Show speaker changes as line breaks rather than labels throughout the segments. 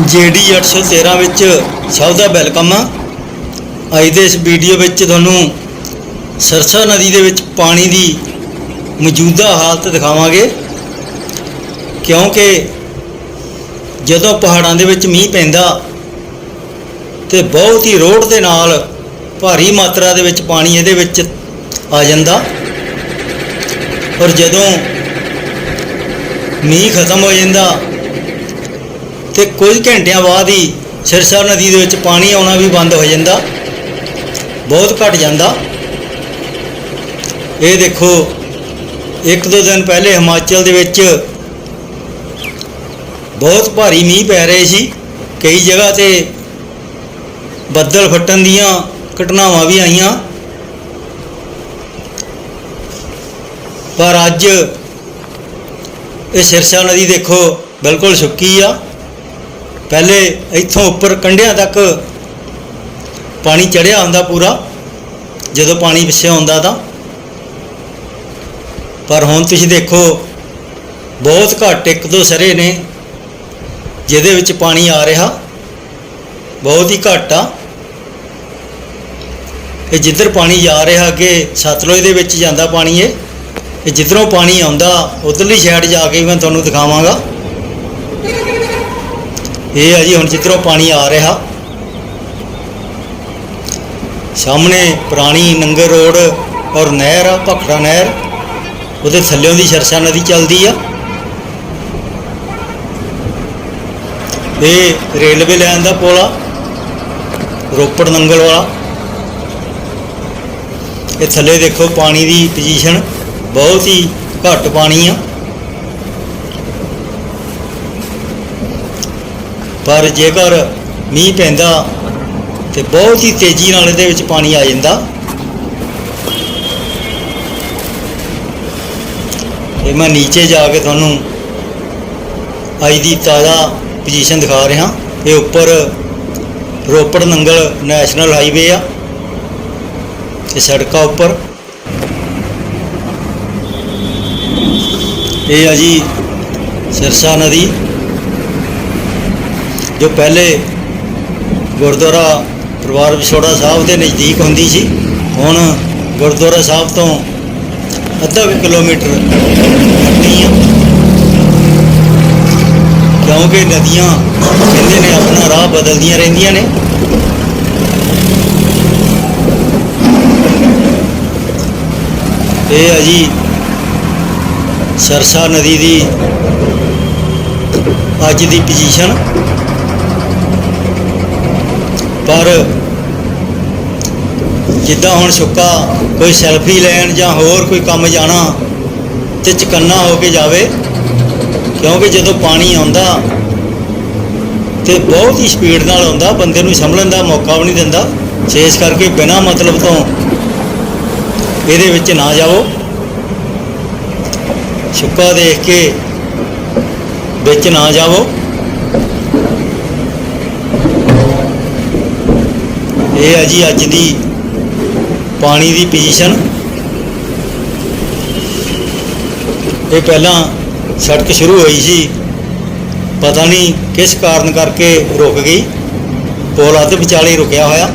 GD 813 ਵਿੱਚ ਸਭ ਦਾ welcome ਆ। ਅੱਜ ਦੇ ਇਸ ਵੀਡੀਓ ਵਿੱਚ ਤੁਹਾਨੂੰ ਸਰਸਾ ਨਦੀ ਦੇ ਵਿੱਚ ਪਾਣੀ ਦੀ ਮੌਜੂਦਾ ਹਾਲਤ ਦਿਖਾਵਾਂਗੇ। ਕਿਉਂਕਿ ਜਦੋਂ ਪਹਾੜਾਂ ਦੇ ਵਿੱਚ ਮੀਂਹ ਪੈਂਦਾ ਤੇ ਬਹੁਤ ਹੀ ਰੋੜ ਦੇ ਨਾਲ ਭਾਰੀ ਮਾਤਰਾ ਦੇ ਵਿੱਚ ਪਾਣੀ ਇਹਦੇ ਵਿੱਚ ਆ ਜਾਂਦਾ। ਔਰ ਜਦੋਂ ਮੀਂਹ ਖਤਮ ਹੋ ਜਾਂਦਾ ਤੇ ਕੁਝ ਘੰਟਿਆਂ ਬਾਅਦ ਹੀ ਸਿਰਸਾ ਨਦੀ ਦੇ ਵਿੱਚ ਪਾਣੀ ਆਉਣਾ ਵੀ ਬੰਦ ਹੋ ਜਾਂਦਾ। ਬਹੁਤ ਘਟ ਜਾਂਦਾ। ਇਹ ਦੇਖੋ, ਇੱਕ ਦੋ ਦਿਨ ਪਹਿਲੇ ਹਿਮਾਚਲ ਦੇ ਵਿੱਚ ਬਹੁਤ ਭਾਰੀ ਮੀਂਹ ਪੈ ਰਹੇ ਸੀ। ਕਈ ਜਗ੍ਹਾ ਤੇ ਬੱਦਲ ਫਟਣ ਦੀਆਂ ਘਟਨਾਵਾਂ ਵੀ ਆਈਆਂ। ਪਰ ਅੱਜ ਇਹ ਸਿਰਸਾ ਨਦੀ ਦੇਖੋ ਬਿਲਕੁਲ ਸੁੱਕੀ ਆ। ਪਹਿਲੇ ਇੱਥੋਂ ਉੱਪਰ ਕੰਢਿਆਂ ਤੱਕ ਪਾਣੀ ਚੜਿਆ ਹੁੰਦਾ ਪੂਰਾ। ਜਦੋਂ ਪਾਣੀ ਪਿੱਛੇ ਆਉਂਦਾ ਤਾਂ। ਪਰ ਹੁਣ ਤੁਸੀਂ ਦੇਖੋ, ਬਹੁਤ ਘੱਟ ਇੱਕ ਦੋ ਸਰੇ ਨੇ ਜਿਹਦੇ ਵਿੱਚ ਪਾਣੀ ਆ ਰਿਹਾ। ਬਹੁਤ ਹੀ ਘੱਟ ਆ। ਇਹ ਜਿੱਧਰ ਪਾਣੀ ਜਾ ਰਿਹਾ ਅੱਗੇ ਸਤਲੁਜ ਦੇ ਵਿੱਚ ਜਾਂਦਾ ਪਾਣੀ ਇਹ ਇਹ ਜਿੱਧਰੋਂ ਪਾਣੀ ਆਉਂਦਾ, ਉਧਰਲੀ ਸਾਈਡ ਜਾ ਕੇ ਮੈਂ ਤੁਹਾਨੂੰ ਦਿਖਾਵਾਂਗਾ। ਇਹ ਆ ਜੀ, ਹੁਣ ਜਿੱਧਰੋਂ ਪਾਣੀ ਆ ਰਿਹਾ, ਸਾਹਮਣੇ ਪੁਰਾਣੀ ਨੰਗਰ ਰੋਡ ਔਰ ਨਹਿਰ ਆ, ਭਖੜਾ ਨਹਿਰ, ਉਹਦੇ ਥੱਲਿਓਂ ਦੀ ਸਰਸਾ ਨਦੀ ਚੱਲਦੀ ਆ। ਇਹ ਰੇਲਵੇ ਲਾਈਨ ਦਾ ਪੁਲ ਆ, ਰੋਪੜ ਨੰਗਲ ਵਾਲਾ। ਇਹ ਥੱਲੇ ਦੇਖੋ, ਪਾਣੀ ਦੀ ਪੋਜੀਸ਼ਨ ਬਹੁਤ ਹੀ ਘੱਟ ਪਾਣੀ ਆ। ਪਰ ਜੇਕਰ ਮੀਂਹ ਪੈਂਦਾ ਤੇ ਬਹੁਤ ਹੀ ਤੇਜ਼ੀ ਨਾਲ ਇਹਦੇ ਵਿੱਚ ਪਾਣੀ ਆ ਜਾਂਦਾ। ਇਹ ਮੈਂ ਨੀਚੇ ਜਾ ਕੇ ਤੁਹਾਨੂੰ ਅੱਜ ਦੀ ਤਾਜ਼ਾ ਪੋਜੀਸ਼ਨ ਦਿਖਾ ਰਿਹਾ। ਇਹ ਉੱਪਰ ਰੋਪੜ ਨੰਗਲ ਨੈਸ਼ਨਲ ਹਾਈਵੇ ਆ। ਇਹ ਸੜਕਾਂ ਉੱਪਰ। ਇਹ ਆ ਜੀ ਸਿਰਸਾ ਨਦੀ। ਜੋ ਪਹਿਲੇ ਗੁਰਦੁਆਰਾ ਪਰਿਵਾਰ ਵਿਛੋੜਾ ਸਾਹਿਬ ਦੇ ਨਜ਼ਦੀਕ ਹੁੰਦੀ ਸੀ, ਹੁਣ ਗੁਰਦੁਆਰਾ ਸਾਹਿਬ ਤੋਂ ਅੱਧਾ ਕੁ ਕਿਲੋਮੀਟਰ ਅੱਡੀ ਕਿਉਂਕਿ ਨਦੀਆਂ ਕਹਿੰਦੇ ਨੇ ਆਪਣਾ ਰਾਹ ਬਦਲਦੀਆਂ ਰਹਿੰਦੀਆਂ ਨੇ। ਇਹ ਆ ਸਰਸਾ ਨਦੀ ਦੀ ਅੱਜ ਦੀ ਪੋਜੀਸ਼ਨ ਪਰ ਜਿੱਦਾਂ ਹੁਣ ਸੁੱਕਾ ਕੋਈ ਸੈਲਫੀ ਲੈਣ ਜਾਂ ਹੋਰ ਕੋਈ ਕੰਮ ਜਾਣਾ ਤੇ ਚਕੰਨਾ ਹੋ ਕੇ ਜਾਵੇ, ਕਿਉਂਕਿ ਜਦੋਂ ਪਾਣੀ ਆਉਂਦਾ ਤੇ ਬਹੁਤ ਹੀ ਸਪੀਡ ਨਾਲ ਆਉਂਦਾ, ਬੰਦੇ ਨੂੰ ਸੰਭਲਣ ਦਾ ਮੌਕਾ ਵੀ ਨਹੀਂ ਦਿੰਦਾ ਛੇਸ ਕਰਕੇ ਬਿਨਾ ਮਤਲਬ ਤੋਂ ਇਹਦੇ ਵਿੱਚ ਨਾ ਜਾਓ ਸੁੱਕਾ ਦੇਖ ਕੇ ਵਿੱਚ ਨਾ ਜਾਵੋ। ਇਹ ਹੈ ਜੀ ਅੱਜ ਦੀ ਪਾਣੀ ਦੀ ਪੋਜੀਸ਼ਨ ਇਹ ਪਹਿਲਾਂ ਸੜਕ ਸ਼ੁਰੂ ਹੋਈ ਸੀ। ਪਤਾ ਨਹੀਂ ਕਿਸ ਕਾਰਨ ਕਰਕੇ ਰੁਕ ਗਈ। ਪੁਲ ਅੱਧ ਵਿਚਾਲੇ ਰੁਕਿਆ ਹੋਇਆ।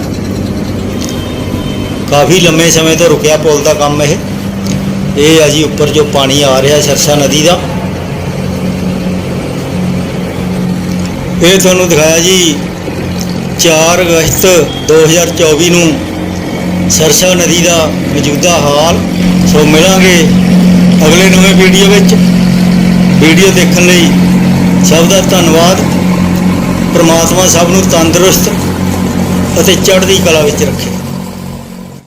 ਕਾਫੀ ਲੰਮੇ ਸਮੇਂ ਤੋਂ ਰੁਕਿਆ ਪੁਲ ਦਾ ਕੰਮ ਇਹ। ਇਹ ਆ ਜੀ ਉੱਪਰ ਜੋ ਪਾਣੀ ਆ ਰਿਹਾ ਸਰਸਾ ਨਦੀ ਦਾ। ਇਹ ਤੁਹਾਨੂੰ ਦਿਖਾਇਆ ਜੀ 4 ਅਗਸਤ 2024 ਨੂੰ ਸਰਸਾ ਨਦੀ ਦਾ ਮੌਜੂਦਾ ਹਾਲ। ਸੋ ਮਿਲਾਂਗੇ ਅਗਲੇ ਨਵੇਂ ਵੀਡੀਓ ਵਿੱਚ। ਵੀਡੀਓ ਦੇਖਣ ਲਈ ਸਭ ਦਾ ਧੰਨਵਾਦ। ਪ੍ਰਮਾਤਮਾ ਸਭ ਨੂੰ ਤੰਦਰੁਸਤ ਅਤੇ ਚੜ੍ਹਦੀ ਕਲਾ ਵਿੱਚ ਰੱਖੇ।